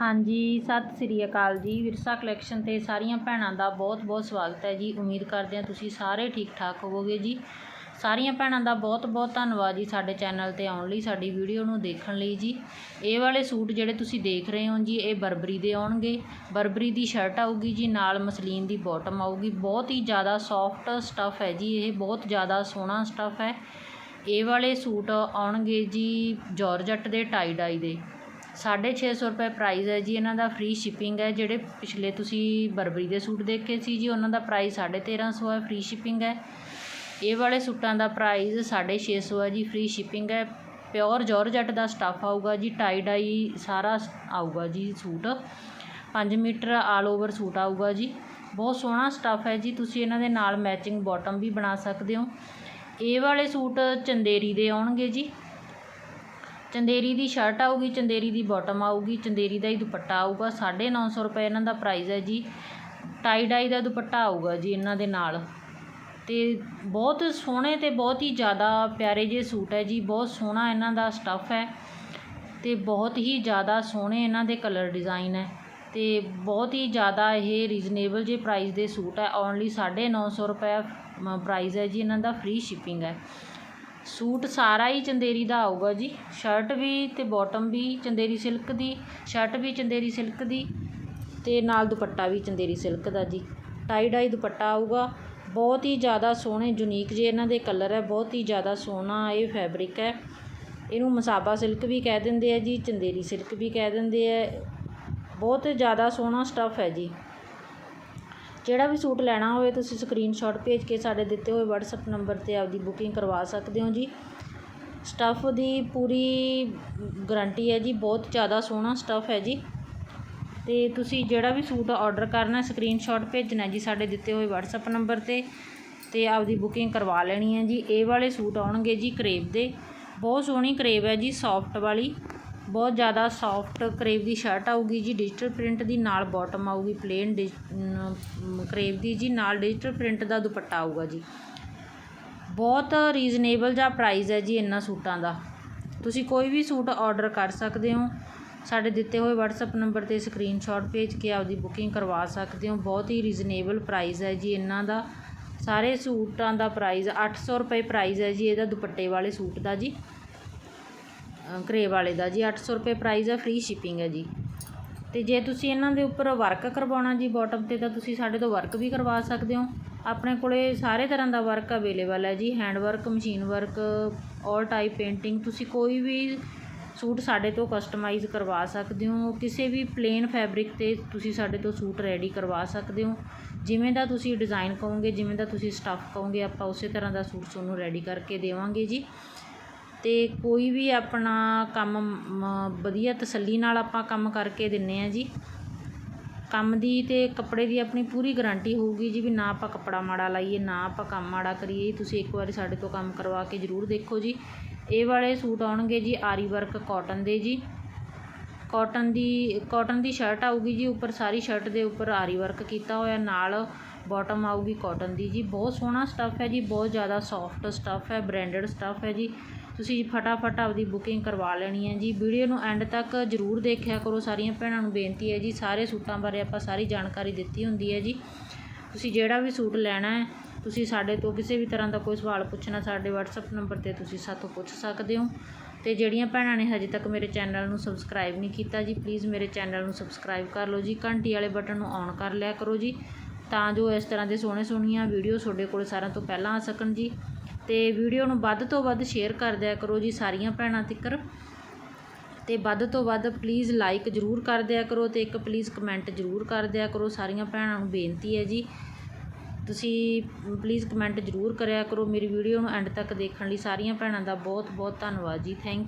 ਹਾਂਜੀ, ਸਤਿ ਸ੍ਰੀ ਅਕਾਲ ਜੀ। ਵਿਰਸਾ ਕਲੈਕਸ਼ਨ ਤੇ ਸਾਰੀਆਂ ਭੈਣਾਂ ਦਾ ਬਹੁਤ ਬਹੁਤ ਸਵਾਗਤ ਹੈ ਜੀ। ਉਮੀਦ ਕਰਦੇ ਹਾਂ ਤੁਸੀਂ ਸਾਰੇ ਠੀਕ ਠਾਕ ਹੋਵੋਗੇ ਜੀ। ਸਾਰੀਆਂ ਭੈਣਾਂ ਦਾ ਬਹੁਤ ਬਹੁਤ ਧੰਨਵਾਦ ਜੀ ਸਾਡੇ ਚੈਨਲ ਤੇ ਆਉਣ ਲਈ, ਸਾਡੀ ਵੀਡੀਓ ਨੂੰ ਦੇਖਣ ਲਈ ਜੀ। ਇਹ ਵਾਲੇ ਸੂਟ ਜਿਹੜੇ ਤੁਸੀਂ ਦੇਖ ਰਹੇ ਹੋ ਜੀ, ਇਹ ਬਰਬਰੀ ਦੇ ਆਉਣਗੇ। ਬਰਬਰੀ ਦੀ ਸ਼ਰਟ ਆਊਗੀ ਜੀ, ਨਾਲ ਮਸਲੀਨ ਦੀ ਬਾਟਮ ਆਊਗੀ। ਬਹੁਤ ਹੀ ਜ਼ਿਆਦਾ ਸੌਫਟ ਸਟੱਫ ਹੈ ਜੀ ਇਹ, ਬਹੁਤ ਜ਼ਿਆਦਾ ਸੋਹਣਾ ਸਟੱਫ ਹੈ। ਇਹ ਵਾਲੇ ਸੂਟ ਆਉਣਗੇ ਜੀ ਜਾਰਜਟ ਦੇ ਟਾਈ ਡਾਈ ਦੇ। 650 ਰੁਪਏ ਪ੍ਰਾਈਜ਼ ਹੈ ਜੀ, ਇਹਨਾਂ ਦਾ ਫ੍ਰੀ ਸ਼ਿਪਿੰਗ ਹੈ, ਜਿਹੜੇ ਪਿਛਲੇ ਤੁਸੀਂ ਬਰਬਰੀ ਦੇ ਸੂਟ ਦੇਖੇ ਸੀ ਜੀ, ਉਹਨਾਂ ਦਾ ਪ੍ਰਾਈਜ਼ ਸਾਢੇ ਤੇਰ੍ਹਾਂ ਸੌ ਹੈ ਫ੍ਰੀ ਸ਼ਿਪਿੰਗ ਹੈ। ਇਹ ਵਾਲੇ ਸੂਟਾਂ ਦਾ ਪ੍ਰਾਈਜ਼ ਸਾਢੇ ਛੇ ਸੌ ਹੈ ਜੀ ਫ੍ਰੀ ਸ਼ਿਪਿੰਗ ਹੈ। ਪਿਓਰ ਜਾਰਜਟ ਦਾ ਸਟੱਫ ਆਊਗਾ ਜੀ ਟਾਈ ਡਾਈ ਸਾਰਾ ਆਊਗਾ ਜੀ suit. 5 metre all over suit ਆਊਗਾ ਜੀ। ਬਹੁਤ ਸੋਹਣਾ ਸਟੱਫ ਹੈ ਜੀ, ਤੁਸੀਂ ਇਹਨਾਂ ਦੇ ਨਾਲ ਮੈਚਿੰਗ ਬਾਟਮ ਵੀ ਬਣਾ ਸਕਦੇ ਹੋ। ਇਹ ਵਾਲੇ ਸੂਟ ਚੰਦੇਰੀ ਦੇ ਆਉਣਗੇ ਜੀ। ਚੰਦੇਰੀ ਦੀ ਸ਼ਰਟ ਆਊਗੀ, ਚੰਦੇਰੀ ਦੀ ਬੋਟਮ ਆਊਗੀ, ਚੰਦੇਰੀ ਦਾ ਹੀ ਦੁਪੱਟਾ ਆਊਗਾ 950 ਰੁਪਏ ਇਹਨਾਂ ਦਾ ਪ੍ਰਾਈਜ਼ ਹੈ ਜੀ। ਟਾਈ ਡਾਈ ਦਾ ਦੁਪੱਟਾ ਆਊਗਾ ਜੀ ਇਹਨਾਂ ਦੇ ਨਾਲ। ਤੇ ਬਹੁਤ ਸੋਹਣੇ ਤੇ ਬਹੁਤ ਹੀ ਜ਼ਿਆਦਾ ਪਿਆਰੇ ਜਿਹੇ ਸੂਟ ਹੈ ਜੀ, ਬਹੁਤ ਸੋਹਣਾ ਇਹਨਾਂ ਦਾ ਸਟੱਫ ਹੈ ਤੇ ਬਹੁਤ ਹੀ ਜ਼ਿਆਦਾ ਸੋਹਣੇ ਇਹਨਾਂ ਦੇ ਕਲਰ ਡਿਜ਼ਾਈਨ ਹੈ ਤੇ ਬਹੁਤ ਹੀ ਜ਼ਿਆਦਾ ਇਹ ਰੀਜ਼ਨੇਬਲ ਜੇ ਪ੍ਰਾਈਸ ਦੇ ਸੂਟ ਹੈ ਓਨਲੀ 950 ਰੁਪਏ ਪ੍ਰਾਈਸ ਹੈ ਜੀ ਇਹਨਾਂ ਦਾ ਫ੍ਰੀ ਸ਼ਿਪਿੰਗ ਹੈ। ਸੂਟ ਸਾਰਾ ਹੀ ਚੰਦੇਰੀ ਦਾ ਆਊਗਾ ਜੀ। ਸ਼ਰਟ ਵੀ ਅਤੇ ਬੋਟਮ ਵੀ ਚੰਦੇਰੀ ਸਿਲਕ ਦੀ ਸ਼ਰਟ ਵੀ ਚੰਦੇਰੀ ਸਿਲਕ ਦੀ ਅਤੇ ਨਾਲ ਦੁਪੱਟਾ ਵੀ ਚੰਦੇਰੀ ਸਿਲਕ ਦਾ ਜੀ। ਟਾਈ ਡਾਈ ਦੁਪੱਟਾ ਆਊਗਾ। ਬਹੁਤ ਹੀ ਜ਼ਿਆਦਾ ਸੋਹਣੇ ਯੂਨੀਕ ਜੇ ਇਹਨਾਂ ਦੇ ਕਲਰ ਹੈ, ਬਹੁਤ ਹੀ ਜ਼ਿਆਦਾ ਸੋਹਣਾ ਇਹ ਫੈਬਰਿਕ ਹੈ। ਇਹਨੂੰ ਮਸਾਬਾ ਸਿਲਕ ਵੀ ਕਹਿ ਦਿੰਦੇ ਆ ਜੀ, ਚੰਦੇਰੀ ਸਿਲਕ ਵੀ ਕਹਿ ਦਿੰਦੇ ਆ। ਬਹੁਤ ਜ਼ਿਆਦਾ ਸੋਹਣਾ ਸਟੱਫ ਹੈ ਜੀ। ਜਿਹੜਾ ਵੀ ਸੂਟ ਲੈਣਾ ਹੋਵੇ ਤੁਸੀਂ ਸਕਰੀਨਸ਼ਾਟ ਭੇਜ ਕੇ ਸਾਡੇ ਦਿੱਤੇ ਹੋਏ ਵਟਸਐਪ ਨੰਬਰ 'ਤੇ ਆਪਦੀ ਬੁਕਿੰਗ ਕਰਵਾ ਸਕਦੇ ਹੋ ਜੀ। ਸਟੱਫ ਦੀ ਪੂਰੀ ਗਰੰਟੀ ਹੈ ਜੀ, ਬਹੁਤ ਜ਼ਿਆਦਾ ਸੋਹਣਾ ਸਟੱਫ ਹੈ ਜੀ। ਤੇ ਤੁਸੀਂ ਜਿਹੜਾ ਵੀ ਸੂਟ ਆਰਡਰ ਕਰਨਾ ਸਕਰੀਨਸ਼ਾਟ ਭੇਜਣਾ ਜੀ ਸਾਡੇ ਦਿੱਤੇ ਹੋਏ WhatsApp ਨੰਬਰ 'ਤੇ ਤੇ ਆਪਦੀ ਬੁਕਿੰਗ ਕਰਵਾ ਲੈਣੀ ਹੈ ਜੀ। ਇਹ ਵਾਲੇ ਸੂਟ ਆਉਣਗੇ ਜੀ ਕਰੇਬ ਦੇ। ਬਹੁਤ ਸੋਹਣੀ ਕਰੇਬ ਹੈ ਜੀ ਸੌਫਟ ਵਾਲੀ। ਬਹੁਤ ਜ਼ਿਆਦਾ ਸੋਫਟ ਕਰੇਬ ਦੀ ਸ਼ਰਟ ਆਊਗੀ ਜੀ ਡਿਜੀਟਲ ਪ੍ਰਿੰਟ ਦੀ ਨਾਲ ਬਾਟਮ ਆਊਗੀ ਪਲੇਨ ਡਿਜ ਕਰੇਬ ਦੀ ਜੀ, ਨਾਲ ਡਿਜੀਟਲ ਪ੍ਰਿੰਟ ਦਾ ਦੁਪੱਟਾ ਆਊਗਾ ਜੀ। ਬਹੁਤ ਰੀਜ਼ਨੇਬਲ ਜਿਹਾ ਪ੍ਰਾਈਸ ਹੈ ਜੀ ਇਹਨਾਂ ਸੂਟਾਂ ਦਾ। ਤੁਸੀਂ ਕੋਈ ਵੀ ਸੂਟ ਆਰਡਰ ਕਰ ਸਕਦੇ ਹੋ। ਸਾਡੇ ਦਿੱਤੇ ਹੋਏ WhatsApp ਨੰਬਰ 'ਤੇ ਸਕਰੀਨਸ਼ਾਟ ਭੇਜ ਕੇ ਆਪਦੀ ਬੁਕਿੰਗ ਕਰਵਾ ਸਕਦੇ ਹੋ। ਬਹੁਤ ਹੀ ਰੀਜ਼ਨੇਬਲ ਪ੍ਰਾਈਸ ਹੈ ਜੀ ਇਹਨਾਂ ਦਾ। ਸਾਰੇ ਸੂਟਾਂ ਦਾ ਪ੍ਰਾਈਸ 800 ਰੁਪਏ ਪ੍ਰਾਈਸ ਹੈ ਜੀ ਇਹਦਾ ਦੁਪੱਟੇ ਵਾਲੇ ਸੂਟ ਦਾ ਜੀ। ਕਰੇ ਵਾਲੇ ਦਾ ਜੀ 800 ਰੁਪਏ ਪ੍ਰਾਈਸ ਆ ਫ੍ਰੀ ਸ਼ਿਪਿੰਗ ਹੈ ਜੀ। ਤੇ ਜੇ ਤੁਸੀਂ ਇਹਨਾਂ ਦੇ ਉੱਪਰ ਵਰਕ ਕਰਵਾਉਣਾ ਜੀ ਬਾਟਮ ਤੇ, ਤਾਂ ਤੁਸੀਂ ਸਾਡੇ ਤੋਂ ਵਰਕ ਵੀ ਕਰਵਾ ਸਕਦੇ ਹੋ। ਆਪਣੇ ਕੋਲੇ ਸਾਰੇ ਤਰ੍ਹਾਂ ਦਾ ਵਰਕ ਅਵੇਲੇਬਲ ਹੈ ਜੀ hand work machine work all type painting ਤੁਸੀਂ ਕੋਈ ਵੀ ਸੂਟ ਸਾਡੇ ਤੋਂ ਕਸਟਮਾਈਜ਼ ਕਰਵਾ ਸਕਦੇ ਹੋ। ਕਿਸੇ ਵੀ ਪਲੇਨ ਫੈਬਰਿਕ ਤੇ ਤੁਸੀਂ ਸਾਡੇ ਤੋਂ ਸੂਟ ਰੈਡੀ ਕਰਵਾ ਸਕਦੇ ਹੋ। ਜਿਵੇਂ ਦਾ ਤੁਸੀਂ ਡਿਜ਼ਾਈਨ ਕਹੋਗੇ, ਜਿਵੇਂ ਦਾ ਤੁਸੀਂ ਸਟੱਫ ਕਹੋਗੇ, ਆਪਾਂ ਉਸੇ ਤਰ੍ਹਾਂ ਦਾ ਸੂਟ ਤੁਹਾਨੂੰ ਰੈਡੀ ਕਰਕੇ ਦੇਵਾਂਗੇ ਜੀ। ਅਤੇ ਕੋਈ ਵੀ ਆਪਣਾ ਕੰਮ ਵਧੀਆ ਤਸੱਲੀ ਨਾਲ ਆਪਾਂ ਕੰਮ ਕਰਕੇ ਦਿੰਦੇ ਹਾਂ ਜੀ। ਕੰਮ ਦੀ ਅਤੇ ਕੱਪੜੇ ਦੀ ਆਪਣੀ ਪੂਰੀ ਗਰੰਟੀ ਹੋਊਗੀ ਜੀ ਵੀ ਨਾ ਆਪਾਂ ਕੱਪੜਾ ਮਾੜਾ ਲਾਈਏ, ਨਾ ਆਪਾਂ ਕੰਮ ਮਾੜਾ ਕਰੀਏ। ਤੁਸੀਂ ਇੱਕ ਵਾਰੀ ਸਾਡੇ ਤੋਂ ਕੰਮ ਕਰਵਾ ਕੇ ਜ਼ਰੂਰ ਦੇਖੋ ਜੀ। ਇਹ ਵਾਲੇ ਸੂਟ ਆਉਣਗੇ ਜੀ ਆਰੀ ਵਰਕ ਕਾਟਨ ਦੇ ਜੀ। ਕਾਟਨ ਦੀ ਕਾਟਨ ਦੀ ਸ਼ਰਟ ਆਊਗੀ ਜੀ ਉੱਪਰ, ਸਾਰੀ ਸ਼ਰਟ ਦੇ ਉੱਪਰ ਆਰੀ ਵਰਕ ਕੀਤਾ ਹੋਇਆ, ਨਾਲ ਬਾਟਮ ਆਊਗੀ ਕਾਟਨ ਦੀ ਜੀ। ਬਹੁਤ ਸੋਹਣਾ ਸਟੱਫ ਹੈ ਜੀ, ਬਹੁਤ ਜ਼ਿਆਦਾ ਸੌਫਟ ਸਟੱਫ ਹੈ ਬ੍ਰਾਂਡਡ ਸਟੱਫ ਹੈ ਜੀ। ਤੁਸੀਂ ਫਟਾਫਟ ਆਪਦੀ ਬੁਕਿੰਗ ਕਰਵਾ ਲੈਣੀ ਹੈ ਜੀ। ਵੀਡੀਓ ਨੂੰ ਐਂਡ ਤੱਕ ਜ਼ਰੂਰ ਦੇਖਿਆ ਕਰੋ। ਸਾਰੀਆਂ ਭੈਣਾਂ ਨੂੰ ਬੇਨਤੀ ਹੈ ਜੀ, ਸਾਰੇ ਸੂਟਾਂ ਬਾਰੇ ਆਪਾਂ ਸਾਰੀ ਜਾਣਕਾਰੀ ਦਿੱਤੀ ਹੁੰਦੀ ਹੈ ਜੀ। ਤੁਸੀਂ ਜਿਹੜਾ ਵੀ ਸੂਟ ਲੈਣਾ ਹੈ, ਤੁਸੀਂ ਸਾਡੇ ਤੋਂ ਕਿਸੇ ਵੀ ਤਰ੍ਹਾਂ ਦਾ ਕੋਈ ਸਵਾਲ ਪੁੱਛਣਾ, ਸਾਡੇ WhatsApp ਨੰਬਰ 'ਤੇ ਤੁਸੀਂ ਸਾਤੋਂ ਪੁੱਛ ਸਕਦੇ ਹੋ। ਤੇ ਜਿਹੜੀਆਂ ਭੈਣਾਂ ਨੇ ਹਜੇ ਤੱਕ ਮੇਰੇ ਚੈਨਲ ਨੂੰ ਸਬਸਕ੍ਰਾਈਬ ਨਹੀਂ ਕੀਤਾ ਜੀ ਪਲੀਜ਼ ਮੇਰੇ ਚੈਨਲ ਨੂੰ ਸਬਸਕ੍ਰਾਈਬ ਕਰ ਲਓ ਜੀ। ਘੰਟੀ ਵਾਲੇ ਬਟਨ ਨੂੰ ਔਨ ਕਰ ਲਿਆ ਕਰੋ ਜੀ, ਤਾਂ ਜੋ ਇਸ ਤਰ੍ਹਾਂ ਦੇ ਸੋਹਣੇ ਸੋਹਣੀਆਂ ਵੀਡੀਓ ਤੁਹਾਡੇ ਕੋਲ ਸਾਰਿਆਂ ਤੋਂ ਪਹਿਲਾਂ ਆ ਸਕਣ ਜੀ। ਅਤੇ ਵੀਡੀਓ ਨੂੰ ਵੱਧ ਤੋਂ ਵੱਧ ਸ਼ੇਅਰ ਕਰ ਦਿਆ ਕਰੋ ਜੀ ਸਾਰੀਆਂ ਭੈਣਾਂ ਤੱਕਰ। ਅਤੇ ਵੱਧ ਤੋਂ ਵੱਧ ਪਲੀਜ਼ ਲਾਈਕ ਜ਼ਰੂਰ ਕਰ ਦਿਆ ਕਰੋ ਅਤੇ ਇੱਕ ਪਲੀਜ਼ ਕਮੈਂਟ ਜ਼ਰੂਰ ਕਰ ਦਿਆ ਕਰੋ। ਸਾਰੀਆਂ ਭੈਣਾਂ ਨੂੰ ਬੇਨਤੀ ਹੈ ਜੀ। ਤੁਸੀਂ ਪਲੀਜ਼ ਕਮੈਂਟ ਜ਼ਰੂਰ ਕਰਿਆ ਕਰੋ। ਮੇਰੀ ਵੀਡੀਓ ਨੂੰ ਐਂਡ ਤੱਕ ਦੇਖਣ ਲਈ ਸਾਰੀਆਂ ਭੈਣਾਂ ਦਾ ਬਹੁਤ ਬਹੁਤ ਧੰਨਵਾਦ ਜੀ। ਥੈਂਕ